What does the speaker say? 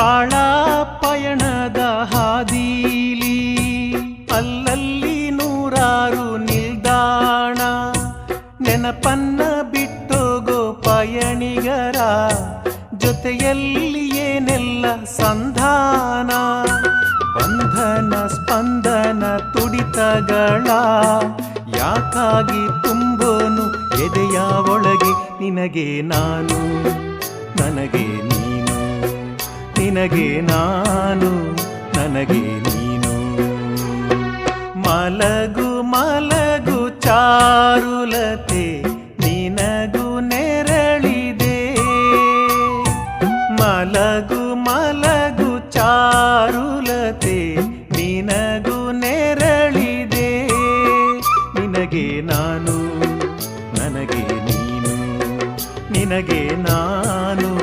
ಬಾಳ ಪಯಣದ ಹಾದೀಲಿ. ಅಲ್ಲಲ್ಲಿ ನೂರಾರು ನಿಲ್ದಾಣ. ನೆನಪನ್ನ ಬಿಟ್ಟೋಗೋ ಪಯಣಿಗರ ಜೊತೆಯಲ್ಲಿ ಏನೆಲ್ಲ ಸಂಧಾನ? ಬಂಧನ ಸ್ಪಂದನ ತುಡಿತಗಳ ಯಾಕಾಗಿ ತುಂಬೋನು ಎದೆಯ ಒಳಗೆ ನಿನಗೆ ನಾನು? ನಿನಗೆ ನಾನು, ನನಗೆ ನೀನು. ಮಲಗು ಮಲಗು ಚಾರುಲತೆ, ನಿನಗು ನೆರಳಿದೆ. ಮಲಗು ಮಲಗು ಚಾರುಲತೆ, ನಿನಗು ನೆರಳಿದೆ. ನಿನಗೆ ನಾನು, ನನಗೆ ನೀನು, ನಿನಗೆ ನಾನು.